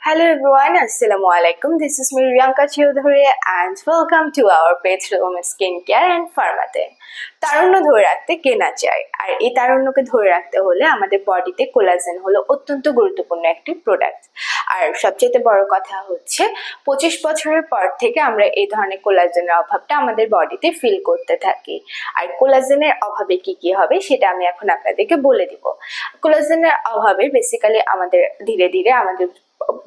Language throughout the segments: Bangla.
Hello everyone, Assalamu alaikum. This is me Riyanka Chaudhary and welcome to our page Home Skincare and Pharmate. তারুণ্য ধরে রাখতে কে না চায় আর এই তারুণ্যকে ধরে রাখতে হলে আমাদের বডিতে কোলাজেন হলো অত্যন্ত গুরুত্বপূর্ণ একটি প্রোডাক্ট আর সবচেয়ে বড় কথা হচ্ছে পঁচিশ বছরের পর থেকে আমরা এই ধরনের কোলাজেনের অভাবটা আমাদের বডিতে ফিল করতে থাকি। আর কোলাজেনের অভাবে কি কি হবে সেটা আমি এখন আপনাদেরকে বলে দিব। কোলাজেনের অভাবে বেসিক্যালি আমাদের ধীরে ধীরে আমাদের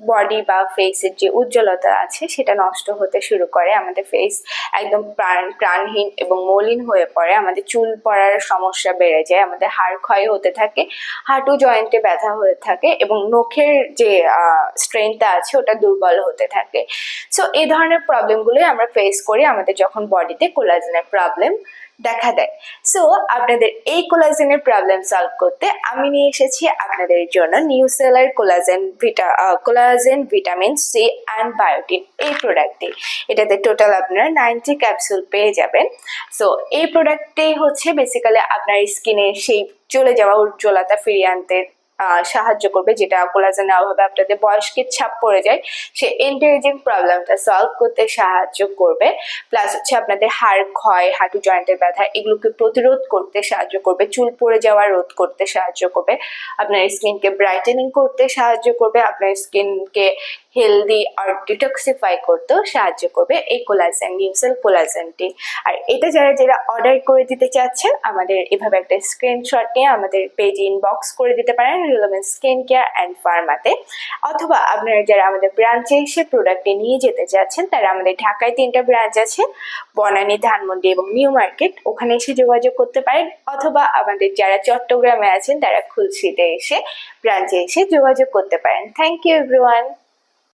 বডি বা ফেসের যে উজ্জ্বলতা আছে, সেটা নষ্ট হতে শুরু করে। আমাদের ফেস একদম প্রাণ, প্রাণহীন এবং মলিন হয়ে পড়ে। আমাদের চুল পড়ার সমস্যা বেড়ে যায়। আমাদের হাড় ক্ষয় হতে থাকে, হাঁটু জয়েন্টে ব্যথা হয়ে থাকে এবং নখের যে স্ট্রেংথটা আছে, ওটা দুর্বল হতে থাকে। সো এই ধরনের প্রবলেমগুলোই আমরা ফেস করি আমাদের যখন বডিতে কোলাজেনের প্রবলেম দেখা দেয়। সো আপনাদের এই কোলাজেনের প্রবলেম সলভ করতে আমি নিয়ে এসেছি আপনাদের জন্য new seller collagen vita collagen vitamin C and biotin এই প্রোডাক্টটি এটাতে টোটাল আপনারা নাইনটি ক্যাপসুল পেয়ে যাবেন। সো এই প্রোডাক্টটি হচ্ছে বেসিক্যালি আপনার স্কিনের সেই চলে যাওয়া উজ্জ্বলতা ফিরিয়ে আনতে সাহায্য করবে, যেটা কোলাজেনের অভাবে আপনাদের বয়স্কের ছাপ পড়ে যায়, সে এন্টারেজিং প্রবলেমটা সলভ করতে সাহায্য করবে। প্লাস হচ্ছে আপনাদের হাড় ক্ষয়, হাঁটু জয়েন্টের ব্যথা, এগুলোকে প্রতিরোধ করতে সাহায্য করবে, চুল পড়ে যাওয়া রোধ করতে সাহায্য করবে। আপনার স্কিনকে ব্রাইটেনিং করতে সাহায্য করবে, আপনার স্কিনকে হেলদি আর ডিটক্সিফাই করতেও সাহায্য করবে এই কোলাজেন নিউসেল কোলাজেনটি আর এটা যারা যারা অর্ডার করে দিতে চাচ্ছেন, আমাদের এভাবে একটা স্ক্রিনশট নিয়ে আমাদের পেজ ইনবক্স করে দিতে পারেন রিলেভেন্ট স্কিন কেয়ার অ্যান্ড ফার্মাতে অথবা আপনারা যারা আমাদের ব্রাঞ্চে এসে প্রোডাক্টটি নিয়ে যেতে চাচ্ছেন, তারা আমাদের ঢাকায় তিনটা ব্রাঞ্চ আছে, বনানী, ধানমন্ডি এবং নিউ মার্কেট। ওখানে এসে যোগাযোগ করতে পারেন, অথবা আমাদের যারা চট্টগ্রামে আছেন, তারা খুলশিতে এসে ব্রাঞ্চে এসে যোগাযোগ করতে পারেন। Thank you everyone